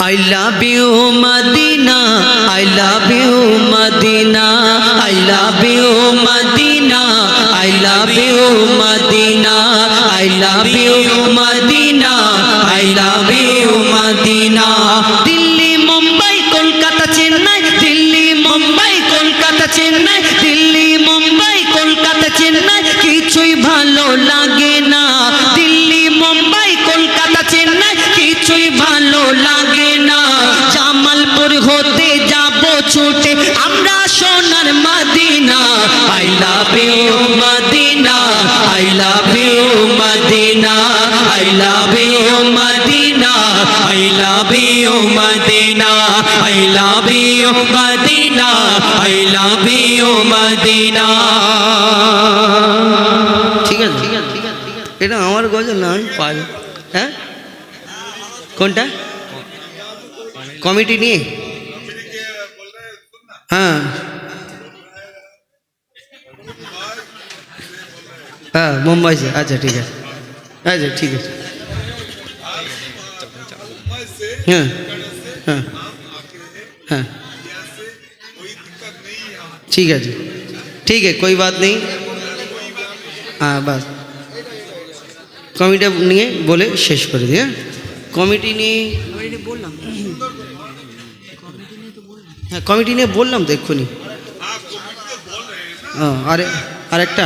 I love you Madina I love you Madina I love you Madina I love you Madina I love you Madina I love you Madina Delhi Mumbai Kolkata Chennai Delhi Mumbai Kolkata Chennai Delhi Mumbai Kolkata Chennai কিছুই ভালো লাগে না দিল্লি মুম্বাই কলকাতা চেন্নাই কিছুই ভালো I love you Madina I love you Madina I love you Madina I love you Madina I love you Madina I love you Madina ঠিক আছে। এটা আমার গজল না, আমি পারি হ্যাঁ? কোনটা? কমিটি নিয়ে। হ্যাঁ। হ্যাঁ মুম্বাই से अच्छा ठीक है अच्छा ठीक है हाँ हाँ हाँ ठीक है जी ठीक है कोई बात नहीं হ্যাঁ বাস কমিটি নিয়ে বলে শেষ করে দিই হ্যাঁ কমিটি নিয়ে কমিটি বললাম হ্যাঁ কমিটি নিয়ে বললাম তো এক্ষুনি ও, আরে আরেকটা